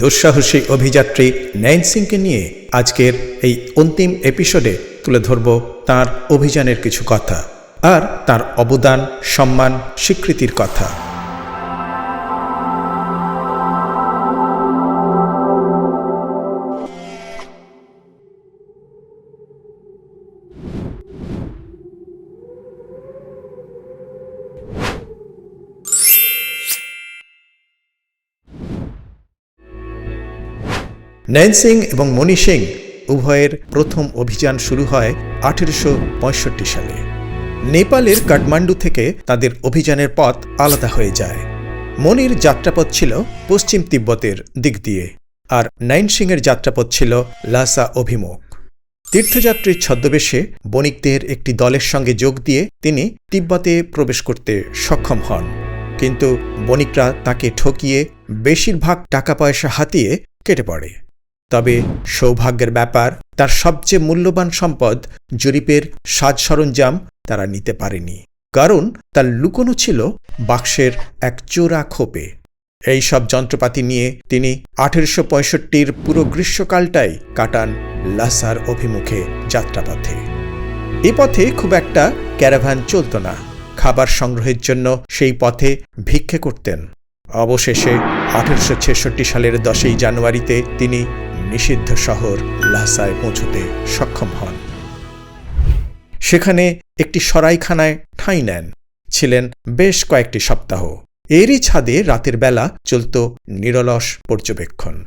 দুঃসাহসী অভিযাত্রী ন্যান সিংকে নিয়ে আজকের এই অন্তিম এপিসোডে তুলে ধরব তার অভিযানের কিছু কথা আর তার অবদান, সম্মান, স্বীকৃতির কথা। ন্যান সিং এবং মণি সিং উভয়ের প্রথম অভিযান শুরু হয় আঠেরোশো পঁয়ষট্টি সালে। নেপালের কাঠমান্ডু থেকে তাদের অভিযানের পথ আলাদা হয়ে যায়। মনির যাত্রাপথ ছিল পশ্চিম তিব্বতের দিক দিয়ে আর নাইন সিংয়ের যাত্রাপথ ছিল লাসা অভিমুখ। তীর্থযাত্রীর ছদ্মবেশে বণিকদের একটি দলের সঙ্গে যোগ দিয়ে তিনি তিব্বতে প্রবেশ করতে সক্ষম হন। কিন্তু বণিকরা তাকে ঠকিয়ে বেশিরভাগ টাকা পয়সা হাতিয়ে কেটে পড়ে। তবে সৌভাগ্যের ব্যাপার, তার সবচেয়ে মূল্যবান সম্পদ জরিপের সাজ সরঞ্জাম তারা নিতে পারেনি। কারণ তার লুকোনো ছিল বাক্সের এক চোরা খোপে। এই সব যন্ত্রপাতি নিয়ে তিনি আঠেরোশো পঁয়ষট্টির পুরো গ্রীষ্মকালটাই কাটান লাসার অভিমুখে যাত্রাপথে। এ পথে খুব একটা ক্যারাভান চলত না। খাবার সংগ্রহের জন্য সেই পথে ভিক্ষে করতেন। অবশেষে আঠেরোশো ছেষট্টি সালের দশই জানুয়ারিতে তিনি নিষিদ্ধ শহর লাসায় পৌঁছতে সক্ষম হন। সেখানে একটি সরাইখানায় ঠাঁই নেন। ছিলেন বেশ কয়েকটি সপ্তাহ। এরই ছাদে রাতের বেলা চলত নিরলস পর্যবেক্ষণ।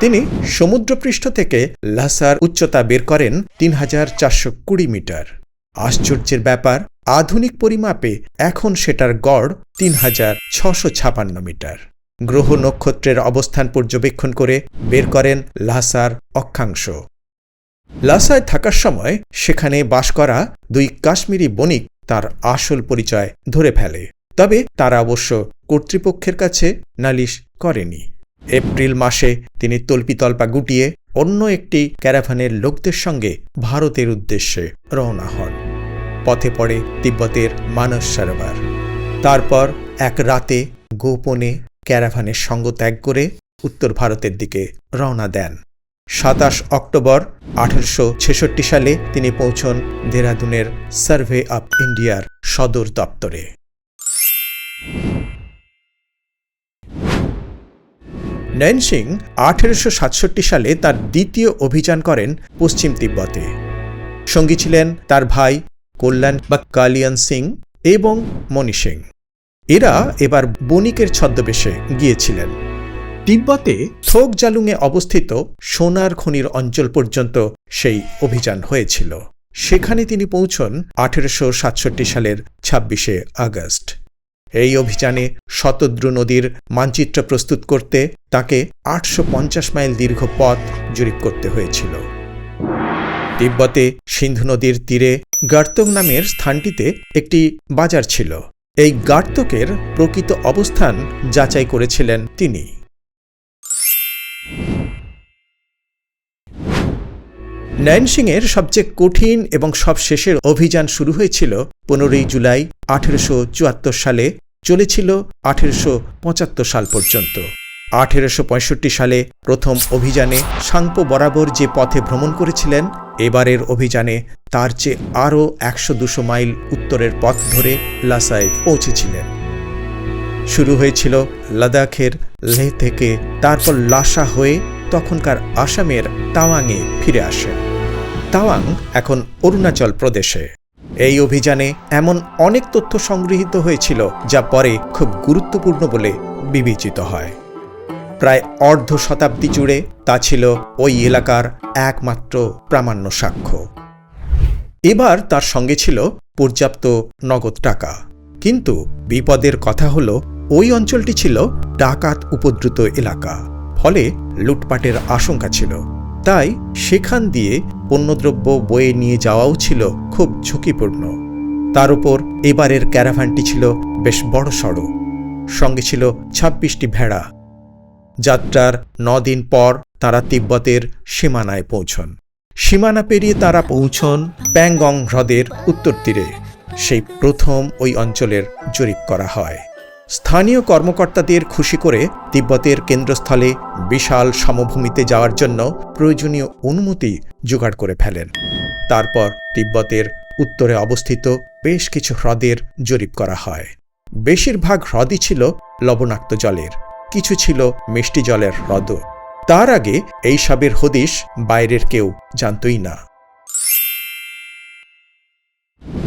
তিনি সমুদ্রপৃষ্ঠ থেকে লাসার উচ্চতা বের করেন তিন হাজার চারশো কুড়ি মিটার। আশ্চর্যের ব্যাপার, আধুনিক পরিমাপে এখন সেটার গড় তিন হাজার ছশো ছাপান্ন মিটার। গ্রহ নক্ষত্রের অবস্থান পর্যবেক্ষণ করে বের করেন লাসার অক্ষাংশ। লাসায় থাকার সময় সেখানে বাস করা দুই কাশ্মীরি বণিক তার আসল পরিচয় ধরে ফেলে। তবে তারা অবশ্য কর্তৃপক্ষের কাছে নালিশ করেনি। এপ্রিল মাসে তিনি তল্পিতল্পা গুটিয়ে অন্য একটি ক্যারাভানের লোকদের সঙ্গে ভারতের উদ্দেশ্যে রওনা হন। পথে পড়ে তিব্বতের মানস সরোবর। তারপর এক রাতে গোপনে ক্যারাভানের সঙ্গ ত্যাগ করে উত্তর ভারতের দিকে রওনা দেন। সাতাশ অক্টোবর আঠারোশো ছেষট্টি সালে তিনি পৌঁছন দেরাদুনের সার্ভে অব ইন্ডিয়ার সদর দপ্তরে। নয়ন সিং আঠেরোশো সাতষট্টি সালে তার দ্বিতীয় অভিযান করেন পশ্চিম তিব্বতে। সঙ্গী ছিলেন তার ভাই কল্যাণ বা কালিয়ান সিং এবং মণি সিং। এরা এবার বণিকের ছদ্মবেশে গিয়েছিলেন। তিব্বতে থোক জালুংয়ে অবস্থিত সোনার খনির অঞ্চল পর্যন্ত সেই অভিযান হয়েছিল। সেখানে তিনি পৌঁছন আঠেরোশো সাতষট্টি সালের ছাব্বিশে আগস্ট। এই অভিযানে শতদ্রু নদীর মানচিত্র প্রস্তুত করতে তাকে আটশো পঞ্চাশ মাইল দীর্ঘ পথ জরিপ করতে হয়েছিল। তিব্বতে সিন্ধু নদীর তীরে গার্তক নামের স্থানটিতে একটি বাজার ছিল। এই গার্তকের প্রকৃত অবস্থান যাচাই করেছিলেন তিনি। নয়নসিংয়ের সবচেয়ে কঠিন এবং সবশেষের অভিযান শুরু হয়েছিল পনেরোই জুলাই আঠেরোশো চুয়াত্তর সালে, চলেছিল আঠেরোশো পঁচাত্তর সাল পর্যন্ত। আঠেরোশো পঁয়ষট্টি সালে প্রথম অভিযানে সাংপো বরাবর যে পথে ভ্রমণ করেছিলেন এবারের অভিযানে তার চেয়ে আরও একশো দুশো মাইল উত্তরের পথ ধরে লাসায় পৌঁছেছিলেন। শুরু হয়েছিল লাদাখের লেহ থেকে, তারপর লাসা হয়ে তখনকার আসামের তাওয়াংয়ে ফিরে আসেন তাওয়াং এখন অরুণাচল প্রদেশে। এই অভিযানে এমন অনেক তথ্য সংগৃহীত হয়েছিল যা পরে খুব গুরুত্বপূর্ণ বলে বিবেচিত হয়। প্রায় অর্ধ শতাব্দী জুড়ে তা ছিল ওই এলাকার একমাত্র প্রামাণ্য সাক্ষ্য। এবার তার সঙ্গে ছিল পর্যাপ্ত নগদ টাকা। কিন্তু বিপদের কথা হল, ওই অঞ্চলটি ছিল ডাকাত উপদ্রুত এলাকা। ফলে লুটপাটের আশঙ্কা ছিল। তাই সেখান দিয়ে পণ্যদ্রব্য বয়ে নিয়ে যাওয়াও ছিল খুব ঝুঁকিপূর্ণ। তার উপর এবারের ক্যারাভানটি ছিল বেশ বড় সড়ো সঙ্গে ছিল ছাব্বিশটি ভেড়া। যাত্রার দিন পর তারা তিব্বতের সীমানায় পৌঁছন। সীমানা পেরিয়ে তারা পৌঁছন প্যাংগং হ্রদের উত্তর তীরে। সেই প্রথম ওই অঞ্চলের জরিপ করা হয়। স্থানীয় কর্মকর্তাদের খুশি করে তিব্বতের কেন্দ্রস্থলে বিশাল সমভূমিতে যাওয়ার জন্য প্রয়োজনীয় অনুমতি জোগাড় করে ফেলেন। তারপর তিব্বতের উত্তরে অবস্থিত বেশ কিছু হ্রদের জরিপ করা হয়। বেশিরভাগ হ্রদই ছিল লবণাক্ত জলের। কিছু ছিল মিষ্টি জলের হ্রদ। তার আগে এই সবের হদিশ বাইরের কেউ জানতই না।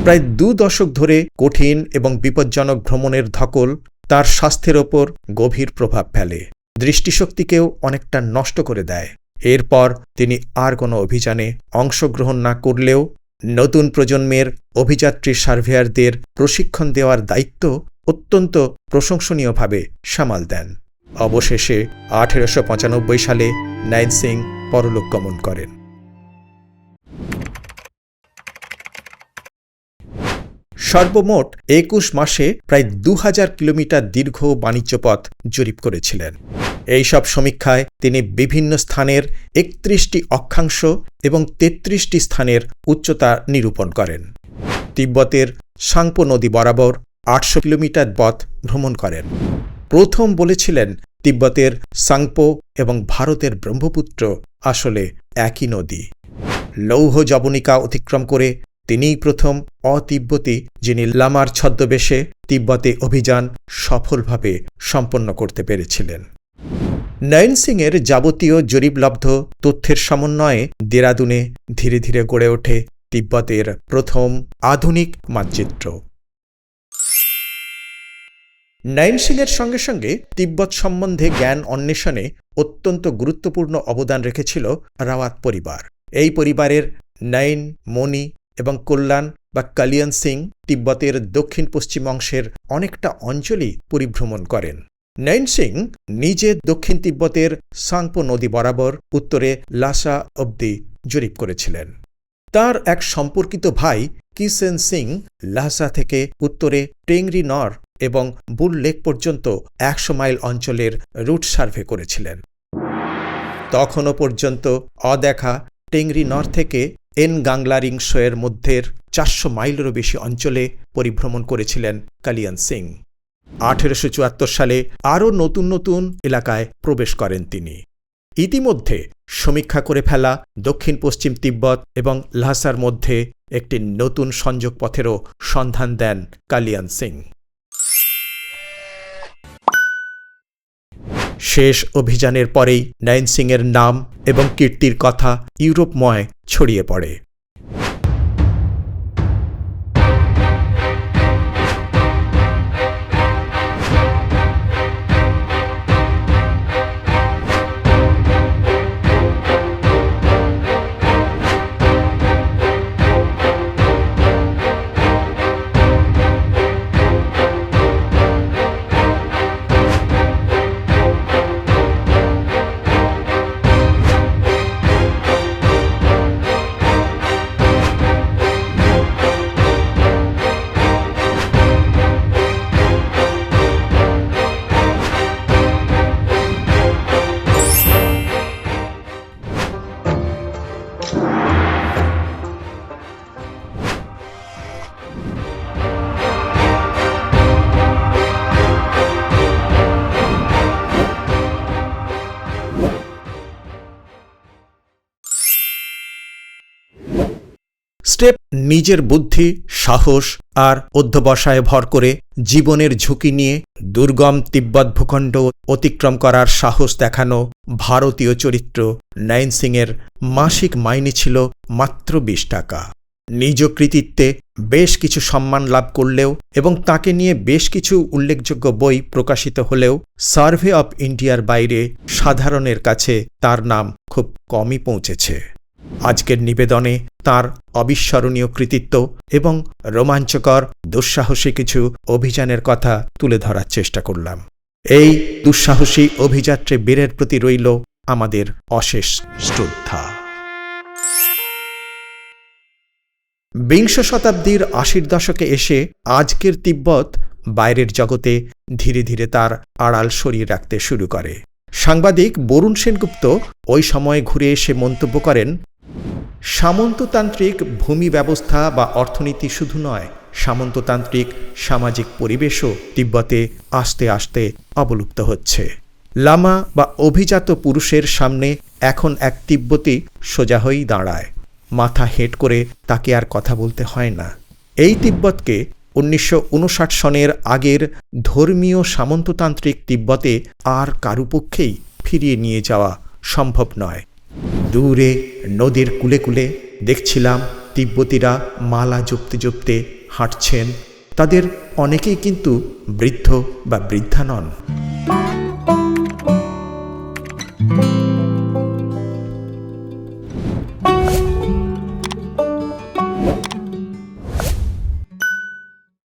প্রায় দু দশক ধরে কঠিন এবং বিপজ্জনক ভ্রমণের ধকল তার স্বাস্থ্যের ওপর গভীর প্রভাব ফেলে। দৃষ্টিশক্তিকেও অনেকটা নষ্ট করে দেয়। এরপর তিনি আর কোনো অভিযানে অংশগ্রহণ না করলেও নতুন প্রজন্মের অভিযাত্রী সার্ভেয়ারদের প্রশিক্ষণ দেওয়ার দায়িত্ব অত্যন্ত প্রশংসনীয়ভাবে সামাল দেন। অবশেষে আঠেরোশো পঁচানব্বই সালে নাইন সিং পরলোক গমন করেন। সর্বমোট একুশ মাসে প্রায় দু হাজার কিলোমিটার দীর্ঘ বাণিজ্যপথ জরিপ করেছিলেন। এইসব সমীক্ষায় তিনি বিভিন্ন স্থানের একত্রিশটি অক্ষাংশ এবং তেত্রিশটি স্থানের উচ্চতা নিরূপণ করেন। তিব্বতের সাংপো নদী বরাবর আটশো কিলোমিটার পথ ভ্রমণ করেন। প্রথম বলেছিলেন, তিব্বতের সাংপো এবং ভারতের ব্রহ্মপুত্র আসলে একই নদী। লৌহ জবনিকা অতিক্রম করে তিনিই প্রথম অতিব্বতী, যিনি লামার ছদ্মবেশে তিব্বতে অভিযান সফলভাবে সম্পন্ন করতে পেরেছিলেন। নয়ন সিংয়ের যাবতীয় জরিপলব্ধ তথ্যের সমন্বয়ে দেরাদুনে ধীরে ধীরে গড়ে ওঠে তিব্বতের প্রথম আধুনিক মানচিত্র। নয়ন সিংয়ের সঙ্গে সঙ্গে তিব্বত সম্বন্ধে জ্ঞান অন্বেষণে অত্যন্ত গুরুত্বপূর্ণ অবদান রেখেছিল রাওয়াত পরিবার। এই পরিবারের নয়ন মণি এবং কল্যাণ বা কালিয়ান সিং তিব্বতের দক্ষিণ পশ্চিম অংশের অনেকটা অঞ্চলই পরিভ্রমণ করেন। নয়ন সিং নিজে দক্ষিণ তিব্বতের সাংপো নদী বরাবর উত্তরে লাসা অবধি জরিপ করেছিলেন। তার এক সম্পর্কিত ভাই কিসেন সিং লাসা থেকে উত্তরে টেংরি নর এবং বুল লেক পর্যন্ত একশো মাইল অঞ্চলের রুট সার্ভে করেছিলেন। তখনও পর্যন্ত অদেখা টেংরি নর থেকে এন গাংলারিং শোয়ের মধ্যের চারশো মাইলেরও বেশি অঞ্চলে পরিভ্রমণ করেছিলেন কালিয়ান সিং। আঠেরোশো চুয়াত্তর সালে আরও নতুন নতুন এলাকায় প্রবেশ করেন তিনি। ইতিমধ্যে সমীক্ষা করে ফেলা দক্ষিণ পশ্চিম তিব্বত এবং লহাসার মধ্যে একটি নতুন সংযোগ পথেরও সন্ধান দেন কালিয়ান সিং। শেষ অভিযানের পরেই নাইন সিংয়ের নাম এবং কীর্তির কথা ইউরোপময় ছড়িয়ে পড়ে। স্টেপ নিজের বুদ্ধি, সাহস আর অধ্যবসায় ভর করে জীবনের ঝুঁকি নিয়ে দুর্গম তিব্বত ভূখণ্ড অতিক্রম করার সাহস দেখানো ভারতীয় চরিত্র নয়ন সিংয়ের মাসিক মাইনে ছিল মাত্র বিশ টাকা। নিজ কৃতিত্বে বেশ কিছু সম্মান লাভ করলেও এবং তাকে নিয়ে বেশ কিছু উল্লেখযোগ্য বই প্রকাশিত হলেও সার্ভে অব ইন্ডিয়ার বাইরে সাধারণের কাছে তার নাম খুব কমই পৌঁছেছে। আজকের নিবেদনে তার অবিস্মরণীয় কৃতিত্ব এবং রোমাঞ্চকর, দুঃসাহসী কিছু অভিযানের কথা তুলে ধরার চেষ্টা করলাম। এই দুঃসাহসী অভিযাত্রে বীরের প্রতি রইল আমাদের অশেষ শ্রদ্ধা। বিংশ শতাব্দীর আশির দশকে এসে আজকের তিব্বত বাইরের জগতে ধীরে ধীরে তার আড়াল সরিয়ে রাখতে শুরু করে। সাংবাদিক বরুণ সেনগুপ্ত ওই সময় ঘুরে এসে মন্তব্য করেন সামন্ততান্ত্রিক ভূমি ব্যবস্থা বা অর্থনীতি শুধু নয়, সামন্ততান্ত্রিক সামাজিক পরিবেশও তিব্বতে আস্তে আস্তে অবলুপ্ত হচ্ছে। লামা বা অভিজাত পুরুষের সামনে এখন এক তিব্বতী সোজা হয়েই দাঁড়ায়। মাথা হেঁট করে তাকে আর কথা বলতে হয় না। এই তিব্বতকে উনিশশো উনষাট সনের আগের ধর্মীয় সামন্ততান্ত্রিক তিব্বতে আর কারুপক্ষেই ফিরিয়ে নিয়ে যাওয়া সম্ভব নয়। দূরে, নদীর কুলে কুলে দেখছিলাম তিব্বতীরা মালা জপতে জপতে হাঁটছেন। তাদের অনেকেই কিন্তু বৃদ্ধ বা বৃদ্ধা নন।